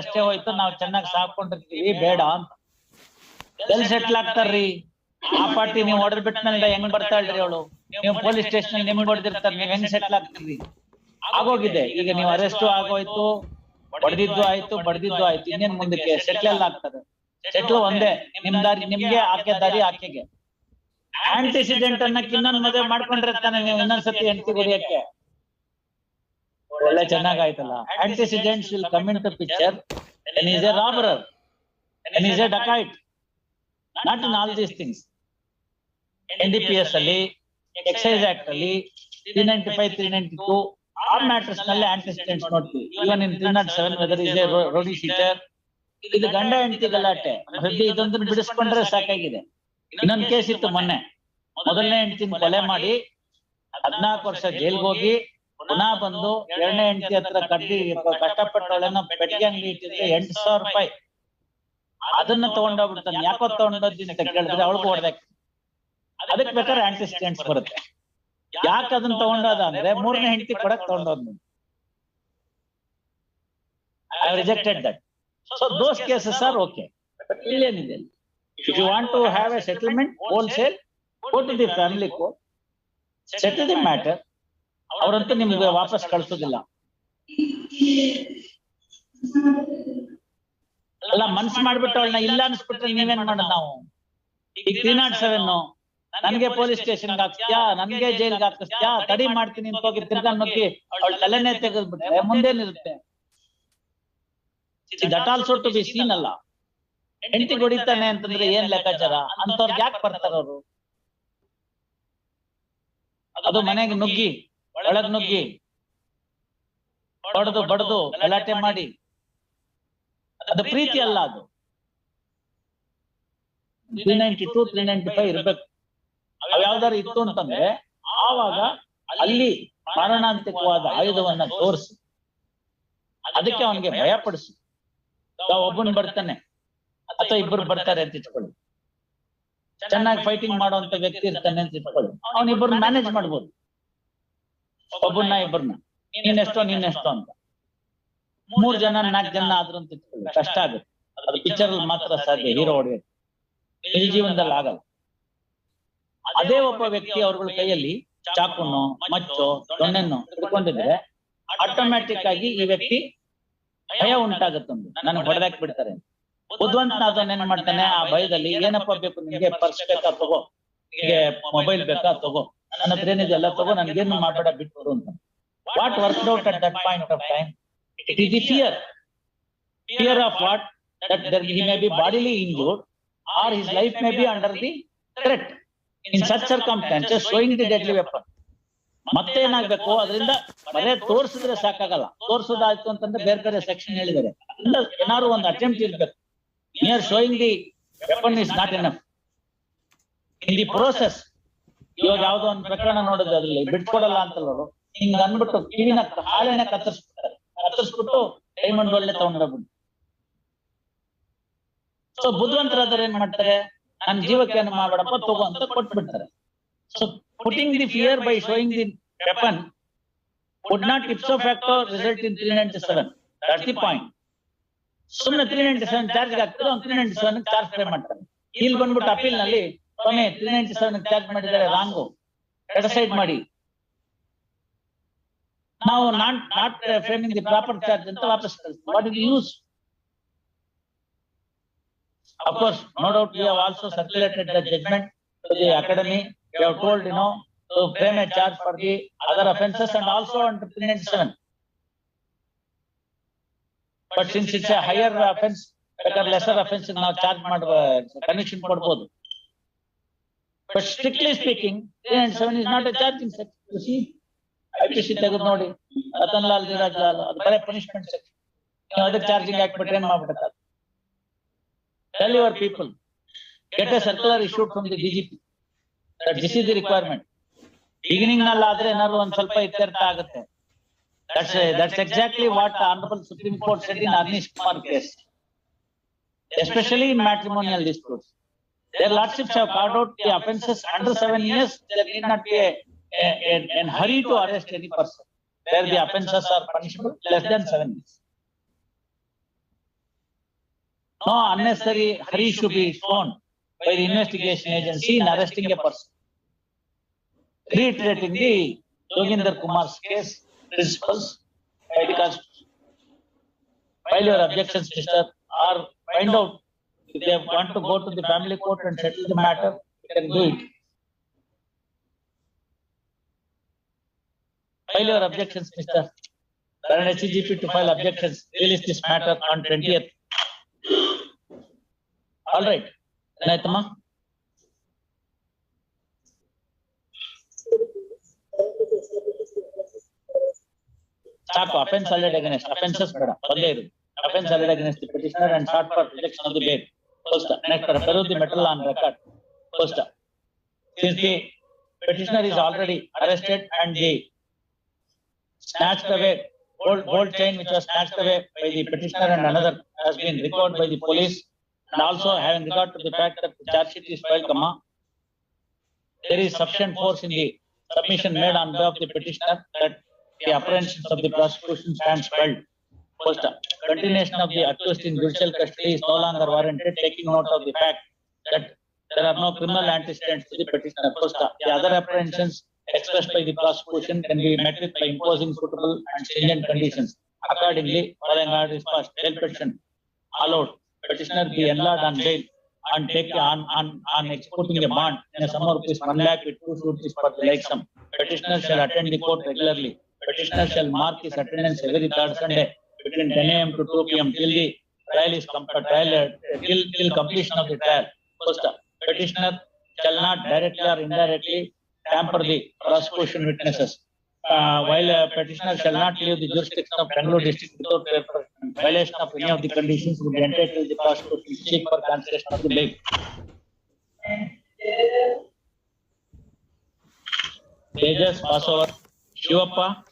ಅಷ್ಟೇ ಹೋಯ್ತು, ನಾವ್ ಚೆನ್ನಾಗಿ ಸಾಕೊಂಡಿರ್ತೀವಿ ಬೇಡ ಅಂತ. ಎಲ್ ಸೆಟ್ಲ್ ಆಗ್ತಾರ್ರಿ? ಆ ಪಾರ್ಟಿ ನೀವು ಹೊಡೆದ್ ಬಿಟ್ಟನಲ್ಲ ಹೆಂಗ್ ಬರ್ತಾಳ್ರಿ ಅವಳು? ನೀವು ಪೊಲೀಸ್ ಸ್ಟೇಷನ್ ನಿಮ್ಗೆ ಹೊಡೆದಿರ್ತಾರ, ನೀವ್ ಹೆಂಗ್ ಸೆಟ್ಲ್ ಆಗ್ತೀರಿ? ಆಗೋಗಿದೆ, ಈಗ ನೀವು ಅರೆಸ್ಟ್ ಆಗೋಯ್ತು, ಹೊಡೆದಿದ್ದು ಆಯ್ತು, ಬಡ್ದಿದ್ದು ಆಯ್ತು, ಇನ್ನೇನ್ ಮುಂದಕ್ಕೆ ಸೆಟ್ಲ್ ಆಗ್ತದೆ. ಸೆಟ್ಲ್ ಒಂದೇ, ನಿಮ್ ದಾರಿ ನಿಮ್ಗೆ, ಆಕೆ ದಾರಿ ಆಕೆಗೆ. ಆಂಟಿಸಿಡೆಂಟ್ ಅನ್ನಕ್ಕೆ ಇನ್ನೊಂದ್ ಮದುವೆ ಮಾಡ್ಕೊಂಡಿರ್ತಾನೆ ನೀವು, ಇನ್ನೊಂದ್ಸತಿ ಹೆಂಡತಿ ಹೊಡಿಯಕ್ಕೆ ಒಳ್ಳೆ ಚೆನ್ನಾಗಾಯ್ತಲ್ಲ. Antecedents will come into picture and is a robber and is a dacoit not in all these things N D P S ಅಲ್ಲಿ ಎಕ್ಸೈಸ್ ಆಕ್ಟ್ ಅಲ್ಲಿ three ninety five three ninety two ಆ ಮ್ಯಾಟರ್ಸ್ನಲ್ಲಿ ಆಂಟಿಸಿಡೆಂಟ್ಸ್ ನೋಡ್ತೀವಿ. Even in three not seven whether is a rowdy sheeter ಇದು ಗಂಡ ಹೆಂಡತಿ ಗಲಾಟೆ ಹೃದಯ ಇದೊಂದನ್ನು ಬಿಡಿಸ್ಕೊಂಡ್ರೆ ಸಾಕಾಗಿದೆ. ಇನ್ನೊಂದ್ ಕೇಸ್ ಇತ್ತು ಮೊನ್ನೆ. ಮೊದಲನೇ ಹೆಂಡತಿನ ಕೊಲೆ ಮಾಡಿ ಹದಿನಾಲ್ಕು ವರ್ಷ ಜೈಲ್ಗೆ ಹೋಗಿ ಪುನಃ ಬಂದು ಎರಡನೇ ಹೆಂಡತಿ ಹತ್ರ ಕಡ್ಡಿ ಕಷ್ಟಪಟ್ಟವಳನ್ನ ಪೆಟ್ಟಿಗೆ ಅಂಗಡಿ ಇಟ್ಟಿದ್ರೆ ಎಂಟು ಸಾವಿರ ರೂಪಾಯಿ. ಅದನ್ನ ತಗೊಂಡೋಗ್ಬಿಡ್ತಾನೆ. ಯಾಕೋ ತಗೊಂಡೋದ್ದಿ ಅಂತ ಕೇಳಿದ್ರೆ ಅವಳಿಗೂ ಹೊಡೆದಕ್ಕೆ ಅದಕ್ಕೆ ಬೇಕಾದ್ರೆ ಆಂಟಿಸ್ಟೆಂಟ್ಸ್ ಬರುತ್ತೆ. ಯಾಕೆ ಅದನ್ನ ತಗೊಂಡೋದ ಅಂದ್ರೆ ಮೂರನೇ ಹೆಂಡತಿ ಕೊಡಕ್ ತಗೊಂಡೋದ್ I rejected that so those cases are okay ಇಲ್ಲೇನಿದೆ if you want to have a settlement wholesale go to the family court settle the matter ಅವರಂತೂ ನಿಮ್ಗೆ ವಾಪಸ್ ಕಳ್ಸೋದಿಲ್ಲ. ಅಲ್ಲ, ಮನ್ಸ್ ಮಾಡ್ಬಿಟ್ಟು ಅವಳನ್ನ ಇಲ್ಲ ಅನ್ಸ್ಬಿಟ್ರೆ ನೀವೇನ್ ಮಾಡೋಣ ನಾವು? ಈಗ ತ್ರೀ ನಾಟ್ ಸೆವೆನ್ ನನ್ಗೆ ಪೊಲೀಸ್ ಸ್ಟೇಷನ್ ಹಾಕ್ಸ್ತ್ಯಾ? ನನ್ಗೆ ಜೈಲ್ಗೆ ಹಾಕಿಸ್ತ್ಯಾ? ತಡಿ ಮಾಡ್ತೀನಿ ಅಂತ ಹೋಗಿ ತಿರ್ಗಾ ನುಗ್ಗಿ ಅವಳ ತಲೆನೇ ತೆಗೆದ್ಬಿಟ್ರೆ ಮುಂದೇನಿರುತ್ತೆ? That also to be seen ಅಲ್ಲ. ಹೆಂಡತಿ ಹೊಡಿತಾನೆ ಅಂತಂದ್ರೆ ಏನ್ ಲೆಕ್ಕಾಚಾರ? ಅಂತವ್ರಿಗೆ ಯಾಕೆ ಬರ್ತಾರ ಅವರು ಅದು ಮನೆಗೆ ನುಗ್ಗಿ. ಒಳಗ್ ನುಗ್ಗಿ. ಹೊಡೆದು ಬಡದು ಗಲಾಟೆ ಮಾಡಿ. ಅದು ಪ್ರೀತಿ ಅಲ್ಲ ಅದು. Three ninety two three ninety five ಇರ್ಬೇಕು. ಅವ್ ಯಾವ್ದಾರು ಇತ್ತು ಅಂತಂದ್ರೆ ಆವಾಗ ಅಲ್ಲಿ ಮಾರಣಾಂತಿಕವಾದ ಆಯುಧವನ್ನ ತೋರಿಸಿ. ಅದಕ್ಕೆ ಅವನಿಗೆ ಭಯ ಪಡಿಸಿ ಒಬ್ಬನ್ ಬರ್ತಾನೆ. ಅಥವಾ ಇಬ್ಬರು ಬರ್ತಾರೆ ಅಂತ ಇಟ್ಕೊಳ್ಳಿ. ಚೆನ್ನಾಗಿ ಫೈಟಿಂಗ್ ಮಾಡುವಂತ ವ್ಯಕ್ತಿ ಇರ್ತಾನೆ ಅಂತ ಇಟ್ಕೊಳ್ಳಿ. ಅವನಿಬ್ಬರು ಮ್ಯಾನೇಜ್ ಮಾಡ್ಬೋದು. ಒಬ್ಬನ್ನ ಇಬ್ಬರನ್ನ ನೀನೆಷ್ಟೋ ನೀನೆಷ್ಟೋ ಅಂತ. ಮೂರ್ ಜನ ನಾಲ್ಕು ಜನ ಆದ್ರೂ ಅಂತ ಕಷ್ಟ ಆಗುತ್ತೆ. ಅದು ಪಿಕ್ಚರ್ ಅಲ್ಲಿ ಮಾತ್ರ ಸಾಧ್ಯ. ಹೀರೋ ಹೊಡೆಯೋದು ನಿಜ ಜೀವನದಲ್ಲಿ ಆಗಲ್ಲ. ಅದೇ ಒಬ್ಬ ವ್ಯಕ್ತಿ ಅವ್ರಗಳ ಕೈಯಲ್ಲಿ ಚಾಕುನು ಮಚ್ಚು ದೊಣ್ಣೆನ್ನು ಹಿಡ್ಕೊಂಡಿದ್ರೆ ಆಟೋಮ್ಯಾಟಿಕ್ ಆಗಿ ಈ ವ್ಯಕ್ತಿ ಭಯ ಉಂಟಾಗುತ್ತೊಂದು ನನಗೆ ಹೊಡೆದಾಕ್ ಬಿಡ್ತಾರೆ ಬುದ್ಧಿವಂತನ ಅದನ್ನ ಏನ್ ಮಾಡ್ತಾನೆ? ಆ ಭಯದಲ್ಲಿ ಏನಪ್ಪ ಬೇಕು? ನಿಮ್ಗೆ ಪರ್ಸ್ ಬೇಕಾ? ತಗೋ. ನಿಮ್ಗೆ ಮೊಬೈಲ್ ಬೇಕಾ? ತಗೋ. ನನ್ನ ಹತ್ರ ಏನಿದೆ ಎಲ್ಲ ತಗೋ ನನ್ಗೇನು ಮಾಡ್ಬೇಡ ಬಿಟ್ಬಿಡು ಅಂತ. What work out at that point of time it is the fear fear of what that there he may be bodily injured or his life may be under the threat in such circumstances showing the deadly weapon ಮತ್ತೆ ಏನಾಗ್ಬೇಕು? ಅದರಿಂದ ಬರೇ ತೋರಿಸಿದ್ರೆ ಸಾಕಾಗಲ್ಲ. ತೋರಿಸೋದಾಯ್ತು ಅಂತಂದ್ರೆ ಬೇರೆ ಬೇರೆ section ಹೇಳಿದ್ದಾರೆ. ಏನಾದ್ರು ಒಂದು ಅಟೆಂಪ್ಟ್ ಇರ್ಬೇಕು. Near showing the weapon is not enough in the process ಇವಾಗ ಯಾವ್ದೋ ಒಂದು ಪ್ರಕರಣ ನೋಡಿದ್ರೆ ಅದ್ರಲ್ಲಿ ಬಿಟ್ಕೊಡಲ್ಲ ಅಂತಲ್ಲವರು ಹಿಂಗ ಅಂದ್ಬಿಟ್ಟು ಕಿವಿನ ಹಾಳೆನ ಕತ್ತರಿಸ್ಬಿಡ್ತಾರೆ. ಕತ್ತರಿಸ್ಬಿಟ್ಟು ಡೈಮಂಡ್ ಒಳ್ಳೆ ತಗೊಂಡೋಗ್ಬಿಟ್ಟು ಸೊ ಬುದ್ಧಿವಂತರಾದ್ರೆ ಏನ್ ಮಾಡ್ತಾರೆ? ನನ್ ಜೀವಕ್ಕೆ ಏನು ಮಾಡ್ಬೇಡಪ್ಪ, ತಗೋ ಅಂತ ಕೊಟ್ಬಿಡ್ತಾರೆ. So putting the fear by showing the weapon would not ipso facto result in three ninety seven that the point ಸುಮ್ಮನೆ ತ್ರೀ ನೈಂಟಿ ಸೆವೆನ್ ಚಾರ್ಜ್ ಆಗ್ತದೆ three ninety seven charge pay ಮಾಡ್ತಾರೆ. ಇಲ್ಲಿ ಬಂದ್ಬಿಟ್ಟು ಅಪೀಲ್ನಲ್ಲಿ ಸ್ವಾಮಿ ತ್ರೀ ನೈಂಟಿ ಸೆವೆನ್ ಚಾರ್ಜ್ ಮಾಡಿದ್ದಾರೆ wrong decide ಮಾಡಿ ನಾವು not not framing the proper charge ಅಂತ ವಾಪಸ್ ಕಳಿಸ್ತೀವಿ what is use Of course, no doubt we have also circulated the judgment to the academy. We have told, you know, to frame a charge for the other offences and also under three ninety-seven. But since it's a higher offence, better lesser offence ನಾವು charge ಮಾಡುವ connection ಕೊಡ್ಬೋದು. But strictly speaking, three ninety-seven is not a charging section. You see, IPC ತೆಗೆದು ನೋಡಿ, ರತನ್ ಲಾಲ್ ಧೀರಜ್ ಲಾಲ್ ಅದು ಬರೀ punishment section. ನೀವು ಅದಕ್ಕೆ charging ಹಾಕ್ಬಿಟ್ರೆ ಏನ್ ಮಾಡ್ಬಿಡ್ತಾರೆ? tell your people, get a circular issued from the DGP. That this is the requirement. Beginning ನಲ್ಲಾದ್ರೆ ಏನಾದ್ರು ಒಂದ್ ಸ್ವಲ್ಪ ಇತ್ಯರ್ಥ ಆಗುತ್ತೆ. That's that's exactly what the honorable Supreme Court said in Arnish Kumar case. Especially in matrimonial disputes. Their lordships have carved out the offences under seven years, there need not be a, a, a- an hurry to arrest any person. Where the offences are punishable less than seven years. No unnecessary hurry should be shown by the investigation agency in arresting a person. Reiterating the Joginder Kumar's case principles by the constitution. File your objections, Mr. or find out if they want to go to the family court and settle the matter, you can do it. File your objections, Mr. Current HCGP to file objections, release this matter on twentieth. All right, ಏನಾಯ್ತಮ್ಮ? ಸಾಕು offence alleged against offences ಬೇಡ ಒಂದೇ ಇರು offence alleged against the petitioner and short for rejection of the First. Next Peru, the metal on record. First. Since the petitioner is already arrested and they snatched away gold, gold chain which was snatched away by the petitioner and another has been recorded by the police and also having regard to the fact that the charge sheet is filed, comma, there is sufficient force in the submission made on behalf of the petitioner that the apprehensions of the prosecution stands filed. First, uh, continuation of the accused in judicial custody is no longer warranted, taking note of the fact that there are no criminal antecedents to the petitioner. First, the other apprehensions expressed by the prosecution can be met with by imposing suitable and stringent conditions. Accordingly, following order is passed, bail petition allowed, petitioner be enlarged on bail and take on, on, on executing a bond in a sum of rupees one lakh with two sureties for the like sum. Petitioner shall attend the court regularly. Petitioner shall mark his attendance every third Sunday between ten AM to two PM till the trial is com- uh, trial, uh, till, till completion of the trial. First, petitioner shall not directly or indirectly tamper the prosecution witnesses. Uh, while a petitioner shall not leave the jurisdiction of Bangalore district without their violation of any of the conditions would entitle the prosecution to seek for cancellation of the bail. Tejas Passover, Shivappa,